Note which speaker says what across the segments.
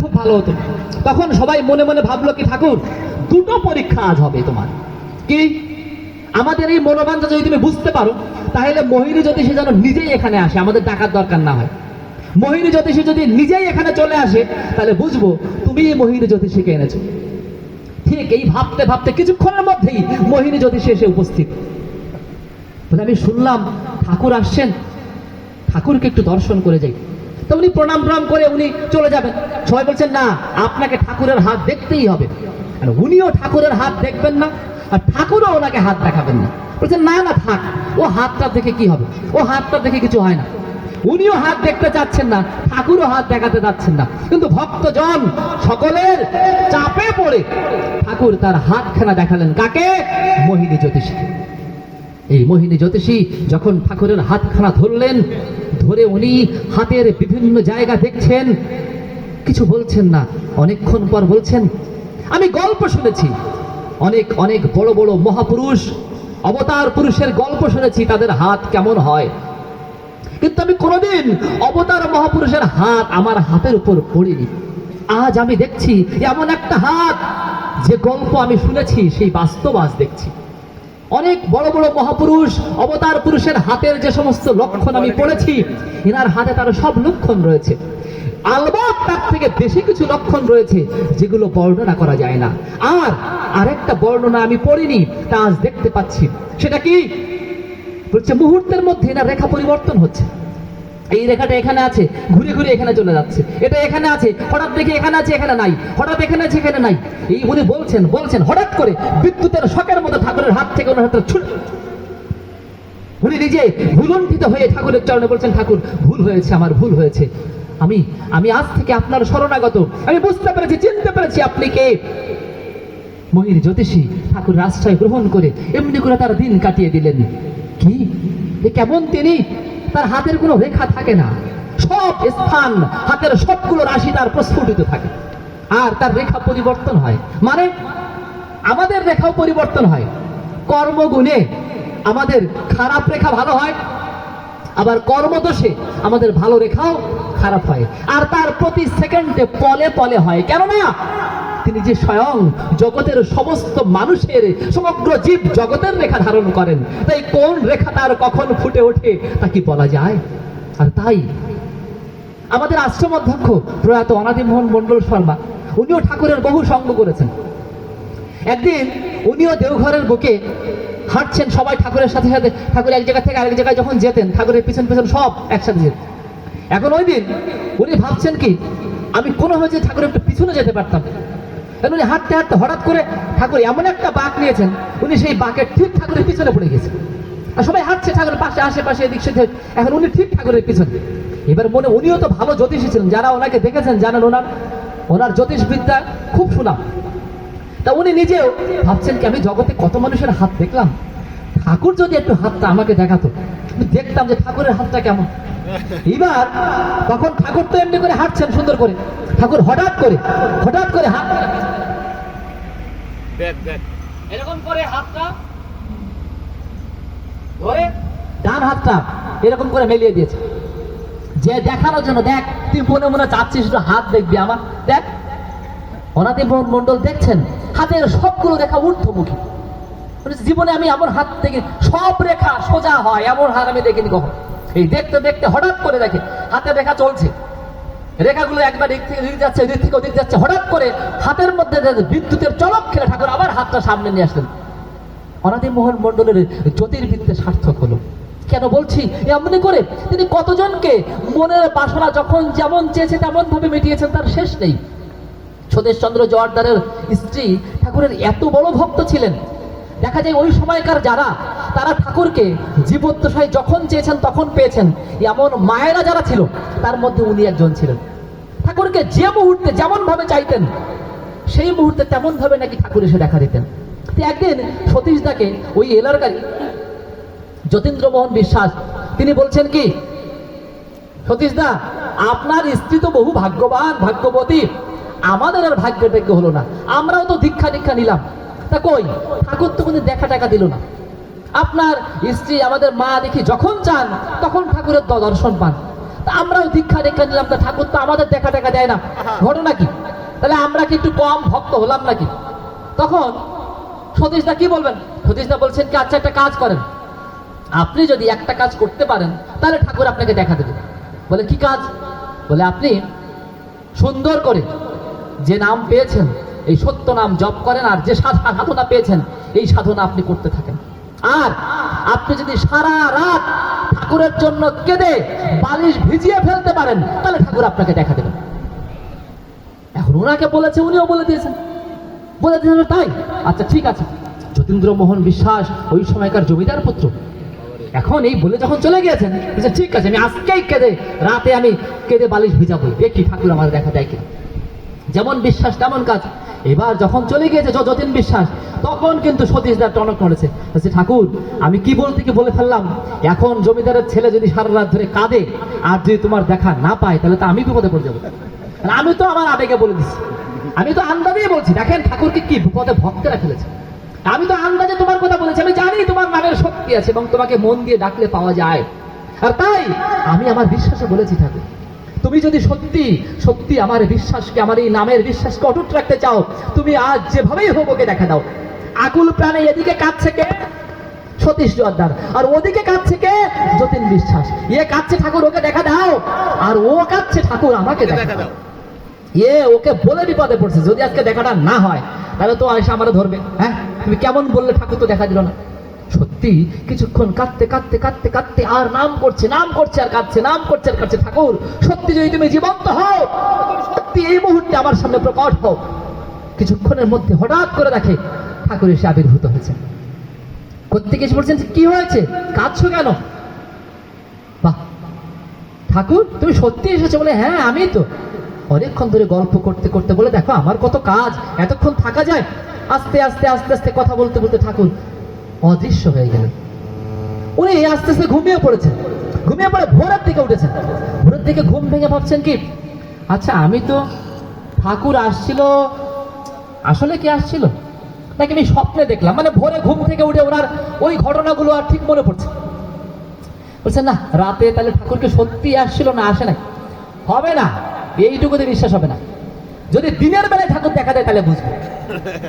Speaker 1: খুব ভালো হতো। তখন সবাই মনে মনে ভাবলো কি, ঠাকুর, দুটো পরীক্ষা আজ হবে তোমার। কি? আমাদের এই মনোবাঞ্ছা যদি তুমি বুঝতে পারো, তাহলে মোহিনী জ্যোতিষী যেন নিজেই এখানে আসে, আমাদের ডাকার দরকার না হয়। মোহিনী জ্যোতিষী যদি নিজেই এখানে চলে আসে, তাহলে বুঝব তুমি এই মোহিনী জ্যোতিষীকে এনেছো। ঠিক এই ভাবতে ভাবতে কিছুক্ষণের মধ্যেই মোহিনী জ্যোতিষী এসে উপস্থিত। বলে, আমি শুনলাম ঠাকুর আসছেন। ঠাকুরকে একটু দর্শন করে যাই। তো উনি প্রণাম প্রণাম করে উনি চলে যাবেন। সবাই বলছেন, না, আপনাকে ঠাকুরের হাত দেখতেই হবে। আর উনিও ঠাকুরের হাত দেখবেন না, আর ঠাকুরও ওনাকে হাত দেখাবেন না। বলছেন, না না, থাক, ও হাতটা দেখে কি হবে? ও হাতটা দেখে কিছু হয় না। উনিও হাত দেখতে চাচ্ছেন না, ঠাকুরও হাত দেখাতে চাচ্ছেন না। কিন্তু ভক্তজন সকলের চাপে পড়ে ঠাকুর তার হাতখানা দেখালেন। কাকে? মোহিনী জ্যোতিষী এই মোহিনী জ্যোতিষী যখন ঠাকুরের হাতখানা ধরলেন, ধরে উনি হাতের বিভিন্ন জায়গা দেখছেন। কিছু বলছেন না, অনেকক্ষণ পর বলছেন, আমি গল্প শুনেছি। অনেক অনেক বড় বড় মহাপুরুষ, অবতার পুরুষের গল্প শুনেছি, তাদের হাত কেমন হয়? কিন্তু আমি কোনোদিন অবতার মহাপুরুষের হাত আমার হাতের উপর পড়িনি। আজ আমি দেখছি এমন একটা হাত, যে গল্প আমি শুনেছি, সেই বাস্তব আজ দেখছি। অনেক বড় বড় মহাপুরুষ, অবতার পুরুষের হাতের যে সমস্ত লক্ষণ আমি পড়েছি, এনার হাতে তার সব লক্ষণ রয়েছে। আলবাত তার থেকে বেশি কিছু লক্ষণ রয়েছে, যেগুলো বর্ণনা করা যায় না। আর আরেকটা বর্ণনা আমি পড়িনি, তা আজ দেখতে পাচ্ছি। সেটা কি? বলছে, মুহূর্তের মধ্যে এনার রেখা পরিবর্তন হচ্ছে। এই রেখাটা এখানে আছে, ঘুরে ঘুরে এখানে চলে যাচ্ছে। এটা এখানে আছে, হঠাৎ দেখে এখানে আছে, এখানে নাই। হঠাৎ এখানে আছে, এখানে নাই। এই উনি বলছেন বলছেন, হঠাৎ করে বিদ্যুতের শখের মতো ঠাকুরের হাত থেকে ওনার হাতটা ছুট উনি নিজে ভুলণ্ঠিত হয়ে ঠাকুরের চরণে বলছেন, ঠাকুর, ভুল হয়েছে, আমার ভুল হয়েছে। আমি আমি আজ থেকে আপনার শরণাগত। আমি বুঝতে পেরেছি, চিনতে পেরেছি আপনি কে। মোহিনী জ্যোতিষী ঠাকুর আশ্রয় গ্রহণ করে এমনি করে তার দিন কাটিয়ে দিলেন। কি? কেমন তিনি? তার হাতের কোনো রেখা থাকে না। সব স্থান হাতের সবগুলো রাশি তার প্রস্ফুটিত থাকে। আর তার রেখা পরিবর্তন হয়। মানে আমাদের রেখাও পরিবর্তন হয়। কর্মগুণে আমাদের খারাপ রেখা ভালো হয়, আবার কর্মদোষে আমাদের ভালো রেখাও খারাপ হয়। আর তার প্রতি সেকেন্ডে পলে পলে হয়। কেননা তিনি যে স্বয়ং জগতের সমস্ত মানুষের সমগ্র জীব জগতের রেখা ধারণ করেন, তাই কোন রেখা তার কখন ফুটে ওঠে তা কি বলা যায়? আর তাই আমাদের আশ্রম অধ্যক্ষ প্রয়াত অনাদিমোহন মণ্ডল শর্মা, উনিও ঠাকুরের বহু সঙ্গ করেছেন। একদিন উনিও দেওঘরের বুকে হাঁটছেন, সবাই ঠাকুরের সাথে সাথে, ঠাকুর এক জায়গা থেকে আরেক জায়গায় যখন যেতেন, ঠাকুরের পিছন পিছন সব একসাথে যেতেন এখন ওই দিন উনি ভাবছেন কি, আমি কোনোভাবে যে ঠাকুরের একটু পিছনে যেতে পারতাম। এখন উনি হাঁটতে হাঁটতে হঠাৎ করে ঠাকুর এমন একটা বাঁক নিয়েছেন, উনি সেই বাঁকের ঠিক ঠাকুরের পিছনে পড়ে গেছেন আর সবাই হাঁটছে ঠাকুরের পাশে, আশেপাশে, এদিক সেদিক। এখন উনি ঠিক ঠাকুরের পিছনে। এবার মনে উনিও তো ভালো জ্যোতিষী ছিলেন, যারা ওনাকে দেখেছেন জানেন ওনার ওনার জ্যোতিষবিদ্যা খুব সুনাম। তা উনি নিজেও ভাবছেন কি, আমি জগতে কত মানুষের হাত দেখলাম? ঠাকুর যদি একটু হাতটা আমাকে দেখাতো, আমি দেখতাম যে ঠাকুরের হাতটা কেমন। এবার তখন ঠাকুর তো এমনি করে হাঁটছেন সুন্দর করে। ঠাকুর হঠাৎ করে হঠাৎ করে হাত
Speaker 2: দেখ দেখ
Speaker 1: এরকম করে হাতটা ধরে। ডান হাতটা এরকম করে মেলিয়ে দিয়েছে। যে দেখানোর জন্য দেখ তুই মনে মনে চাচ্ছিস একটু হাত দেখবি আমার। দেখ অনাদিব মন্ডল দেখছেন হাতের সবগুলো রেখা ঊর্ধ্বমুখী। বলেছে, জীবনে আমি এমন হাত থেকে সব রেখা সোজা হয় এমন হাত আমি দেখিনি কখন। এই দেখতে দেখতে হঠাৎ করে দেখে হাতের রেখা চলছে। রেখাগুলো একবার দিক থেকে দিক যাচ্ছে দিক থেকে ওদিক যাচ্ছে। হঠাৎ করে হাতের মধ্যে বিদ্যুতের চলক খেলে ঠাকুর আবার হাতটা সামনে নিয়ে আসলেন। অনাদি মোহন মন্ডলের জ্যোতির্বিদ্যে সার্থক হলো। কেন বলছি? এমনি করে তিনি কতজনকে মনের বাসনা যখন যেমন চেয়েছে তেমন ভাবে মিটিয়েছেন, তার শেষ নেই। সদেশচন্দ্র জোয়ারদারের স্ত্রী ঠাকুরের এত বড় ভক্ত ছিলেন। দেখা যায় ওই সময়কার যারা তারা ঠাকুরকে জীবদ্দশায় যখন চেয়েছেন, তখন পেয়েছেন। এমন মায়েরা যারা ছিল, তার মধ্যে উনি একজন ছিলেন। ঠাকুরকে যে মুহূর্তে যেমন ভাবে চাইতেন, সেই মুহূর্তে তেমন ভাবে নাকি ঠাকুর এসে দেখা দিতেন। একদিন সতীশ দাকে ওই এলাকারই যতীন্দ্র মোহন বিশ্বাস, তিনি বলছেন কি, সতীশ দা, আপনার স্ত্রী তো বহু ভাগ্যবান, ভাগ্যবতী। আমাদের আর ভাগ্য টাগ্য হলো না। আমরাও তো দীক্ষা দীক্ষা নিলাম। তা কই? ঠাকুর তো কোনো দেখা টাকা দিল না। আপনার স্ত্রী আমাদের মা দেখি যখন চান, তখন ঠাকুরের দর্শন পান। তা আমরাও দীক্ষা দীক্ষা নিলাম, তা ঠাকুর তো আমাদের দেখা দেখা দেয় না। ঘটনা কি? তাহলে আমরা কি একটু কম ভক্ত হলাম নাকি? তখন সতীশদা কি বলবেন? সতীশদা বলছেন কি আচ্ছা একটা কাজ করেন। আপনি যদি একটা কাজ করতে পারেন, তাহলে ঠাকুর আপনাকে দেখা দেবে। বলে, কি কাজ? বলে, আপনি সুন্দর করে যে নাম পেয়েছেন, এই সত্য নাম জপ করেন আর যে সাধা সাধনা পেয়েছেন, এই সাধনা আপনি করতে থাকেন। আর আপনি যদি সারা রাত ঠাকুরের জন্য কেঁদে বালিশ ভিজিয়ে ফেলতে পারেন তাহলে ঠাকুর আপনাকে দেখা দেবেন এখন ওনাকে বলেছে উনিও বলে দিয়েছেন। বলে দিয়েছেন তাই? আচ্ছা ঠিক আছে। যতীন্দ্র মোহন বিশ্বাস ওই সময়কার জমিদার পুত্র। এখন এই বলে যখন চলে গিয়েছেন বলছে, ঠিক আছে আমি আজকেই কেঁদে রাতে আমি কেঁদে বালিশ ভিজাবো দেখি ঠাকুর আমার দেখা দেয় কিনা। যেমন বিশ্বাস তেমন কাজ। এবার যখন চলে গিয়েছে যতীন বিশ্বাস, তখন কিন্তু সতীশদার টনক নড়েছে। বলছে ঠাকুর, আমি কি বলতে কি বলে ফেললাম? এখন জমিদারের ছেলে যদি সারা রাত ধরে কাঁদে, আর যদি তোমার দেখা না পায়, তাহলে তো আমি বিপদে পড়ে যাব। আমি তো আমার আবেগে বলে দিচ্ছি আমি তো আন্দাজেই বলছি, দেখেন ঠাকুরকে কি বিপদে ভক্তেরা ফেলেছে। আমি তো আন্দাজে তোমার কথা বলেছি, আমি জানি তোমার নামের শক্তি আছে এবং তোমাকে মন দিয়ে ডাকলে পাওয়া যায়। আর তাই আমি আমার বিশ্বাসে বলেছি ঠাকুর তুমি যদি সত্যি সত্যি আমার বিশ্বাসকে আমার এই নামের বিশ্বাসকে অটুট রাখতে চাও তুমি আজ যেভাবেই হোক ওকে দেখা দাও। আকুল প্রাণে এদিকে কাঁদছে কে? সতীশ জোয়ারদার। আর ওদিকে কাঁদছে কে? যতীন বিশ্বাস। ইয়ে কাঁদছে ঠাকুর ওকে দেখা দাও। আর ও কাঁদছে ঠাকুর আমাকে দেখা দাও। এ ওকে বলে বিপদে পড়ছে যদি আজকে দেখাটা না হয় তাহলে তো এসে আমারও ধরবে। হ্যাঁ? তুমি কেমন বললে ঠাকুর তো দেখা দিল না। সত্যি কিছুক্ষণ কাঁদতে কাঁদতে কাঁদতে কাঁদতে আর নাম করছে নাম করছে আর কাঁদছে, নাম করছে আর কাঁদছে। ঠাকুর, সত্যি যদি তুমি জীবন্ত হও, সত্যি এই মুহূর্তে আমার সামনে প্রকট হও। কিছুক্ষণের মধ্যে হঠাৎ করে দেখে ঠাকুর এসে আবির্ভূত হয়েছে। কোথেকে এসে বলছেন কি হয়েছে? কাঁদছো কেন? বাহ, ঠাকুর, তুমি সত্যি এসেছ? বলে হ্যাঁ আমি তো। অনেকক্ষণ ধরে গল্প করতে করতে বলে, দেখো, আমার কত কাজ, এতক্ষণ থাকা যায়? আস্তে আস্তে আস্তে আস্তে কথা বলতে বলতে ঠাকুর অদৃশ্য হয়ে গেলেন। উনি আস্তে আস্তে ঘুমিয়ে পড়েছেন। ঘুমিয়ে পড়ে ভোরের দিকে উঠেছেন। ভোরের দিকে ঘুম ভেঙে ভাবছেন কি আচ্ছা আমি তো ঠাকুর আসছিল, আসলে কি আসছিল? নাকি আমি স্বপ্নে দেখলাম মানে ভোরে ঘুম থেকে উঠে ওনার ওই ঘটনাগুলো আর ঠিক মনে পড়ছে বলছেন, না, রাতে তাহলে ঠাকুরকে সত্যি আসছিল না, আসে না হবে না, এইটুকুতে বিশ্বাস হবে না। যদি দিনের বেলায় ঠাকুর দেখা দেয়, তাহলে বুঝব।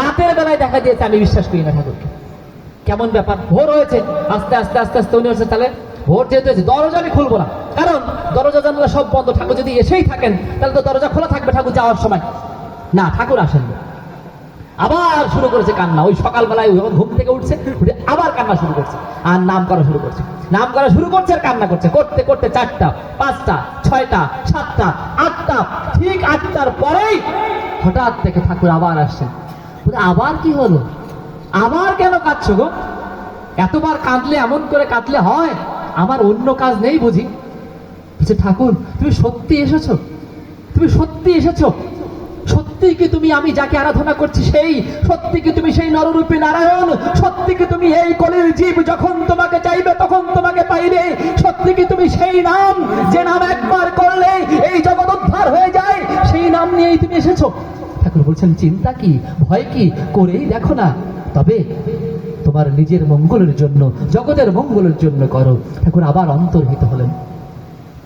Speaker 1: রাতের বেলায় দেখা দিয়েছে, আমি বিশ্বাস করি না ঠাকুরকে। কেমন ব্যাপার? ভোর হয়েছে। আস্তে আস্তে আস্তে আস্তে উনি হচ্ছে তাহলে ভোর যেহেতু হয়েছে, দরজা আমি খুলবো না। কারণ দরজা, জানলা সব বন্ধ। ঠাকুর যদি এসেই থাকেন, তাহলে তো দরজা খোলা থাকবে ঠাকুর যাওয়ার সময়। না, ঠাকুর আসেন আবার শুরু করেছে কান্না। ওই সকালবেলায় যখন ঘুম থেকে উঠছে, উঠে আবার কান্না শুরু করছে। আর নাম করা শুরু করছে। নাম করা শুরু করছে আর কান্না করছে। করতে করতে চারটা, পাঁচটা, ছয়টা, সাতটা, আটটা, ঠিক আটটার পরেই হঠাৎ থেকে ঠাকুর আবার আসছেন। আবার কি হলো? আবার কেন কাঁদছো গো? এতবার কাঁদলে, এমন করে কাঁদলে হয়? আমার অন্য কাজ নেই বুঝি। বলছে, ঠাকুর, তুমি সত্যি এসেছ? তুমি সত্যি এসেছ? সত্যি কি তুমি আমি যাকে আরাধনা করছি সেই? সত্যি কি তুমি সেই নররূপী নারায়ণ? সত্যি কি তুমি এই কলির জীব যখন তোমাকে চাইবে তখন তোমাকে পাইবে? সত্যি কি তুমি সেই নাম? যে নাম একবার করলে এই জগৎ উদ্ধার হয়ে যায়, সেই নাম নিয়েই তুমি এসেছ? ঠাকুর বলছেন, চিন্তা কি? ভয় কি? করেই দেখো না। তবে তোমার নিজের মঙ্গলের জন্য, জগতের মঙ্গলের জন্য করো। ঠাকুর আবার অন্তর্হিত হলেন।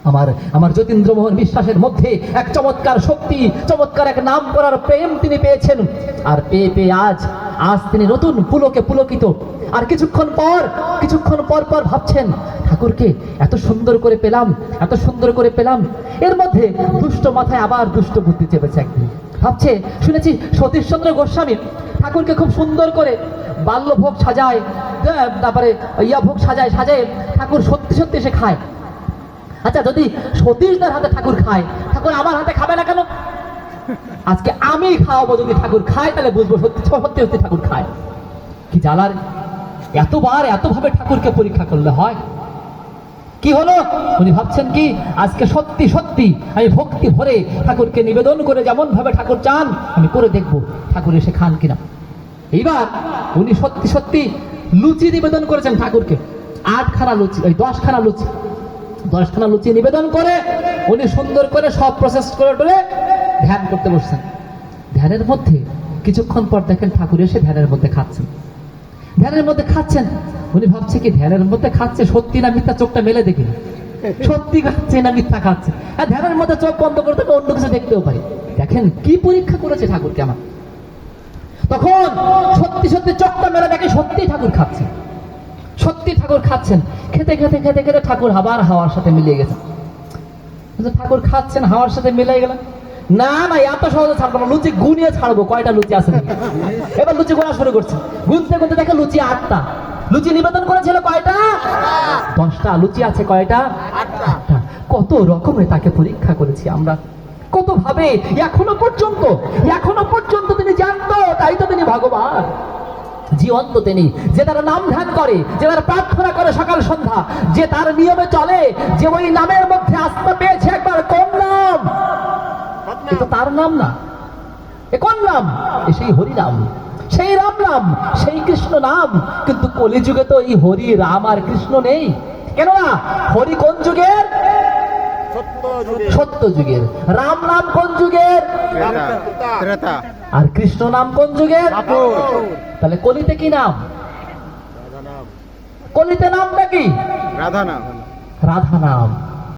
Speaker 1: আমার আমার যতীন্দ্রমোহন বিশ্বাসের মধ্যে এক চমৎকার শক্তি, চমৎকার এক নাম করার প্রেম তিনি পেয়েছেন। আর পেয়ে পেয়ে আজ আজ তিনি নতুন পুলকে পুলকিত। আর কিছুক্ষণ পর কিছুক্ষণ পর পর ভাবছেন, ঠাকুরকে এত সুন্দর করে পেলাম, এত সুন্দর করে পেলাম। এর মধ্যে দুষ্ট মাথায় আবার দুষ্ট বুদ্ধি চেপেছে একদিন। ভাবছে, শুনেছি সতীশচন্দ্র গোস্বামী ঠাকুরকে খুব সুন্দর করে বাল্যভোগ সাজায় আহ, তারপরে ইয়া ভোগ সাজায় সাজায় ঠাকুর সত্যি সত্যি সে খায়। আচ্ছা যদি সতীশদার হাতে ঠাকুর খায় ঠাকুর আমার হাতে খাবে না কেন? আজকে আমি খাওয়াবো যদি ঠাকুর খায় তাহলে বুঝব সত্যি সত্যি সত্যি ঠাকুর খায়। কি জ্বালার? এতবার এতভাবে ঠাকুরকে পরীক্ষা করলে হয়? কি হলো? উনি ভাবছেন কি, আজকে সত্যি সত্যি আমি ভক্তি ভরে ঠাকুরকে নিবেদন করে যেমন ভাবে ঠাকুর চান, আমি করে দেখব ঠাকুর এসে খান কিনা। এইবার উনি সত্যি সত্যি লুচি নিবেদন করেছেন ঠাকুরকে। আটখানা লুচি ওই দশখানা লুচি। দশখানা লুচি নিবেদন করে উনি সুন্দর করে সব প্রসেস করে টোলে ধ্যান করতে বসছেন। ধ্যানের মধ্যে কিছুক্ষণ পর দেখেন ঠাকুর এসে ধ্যানের মধ্যে খাচ্ছেন। ধ্যানের মধ্যে খাচ্ছেন। উনি ভাবছে কি ধ্যানের মধ্যে খাচ্ছে, সত্যি না মিথ্যা? চোখটা মেলে দেখি সত্যি খাচ্ছে না মিথ্যা খাচ্ছে? আর ধ্যানের মধ্যে চোখ বন্ধ করে তাকে অন্য কিছু দেখতেও পারি। দেখেন কি পরীক্ষা করেছে ঠাকুরকে আমার। তখন সত্যি সত্যি চোখটা মেলে দেখে সত্যি ঠাকুর খাচ্ছে। সত্যি ঠাকুর খাচ্ছেন। খেতে খেতে খেতে খেতে ঠাকুর আবার হাওয়ার সাথে মিলিয়ে কিন্তু ঠাকুর খাচ্ছেন, হাওয়ার সাথে মিলে গেলেন। না না এত সহজে ছাড়বো না লুচি গুনিয়ে ছাড়বো কয়টা লুচি আছে? এবার লুচি গোনা শুরু করছে। গুনতে গুনতে দেখে লুচি আটটা। লুচি নিবেদন করেছিল কয়টা? দশটা। লুচি আছে কয়টা? আটটা। কত রকমের তাকে পরীক্ষা করেছি আমরা। কত ভাবে? এখনও পর্যন্ত এখনও পর্যন্ত তিনি জানতো তাই তো তিনি ভগবান। জীবন্ত তিনি যে তার নাম ধ্যান করে যে তার প্রার্থনা করে সকাল সন্ধ্যা যে তার নিয়মে চলে যে ওই নামের মধ্যে আস্থা পেয়েছে একবার কোন নাম? এ তো তার নাম না। এ কোন নাম? এ সেই হরি নাম সেই রাম নাম সেই কৃষ্ণ নাম। কিন্তু কলিযুগে তো এই হরি রাম আর কৃষ্ণ নেই। কেন না? হরি কোন যুগের? সত্য যুগের রাম নাম কোন যুগের? আর কৃষ্ণ নাম কোন যুগের? তাহলে কলিতে কি নাম? কলিতে নাম নাকি
Speaker 2: রাধা নাম।
Speaker 1: রাধা নাম।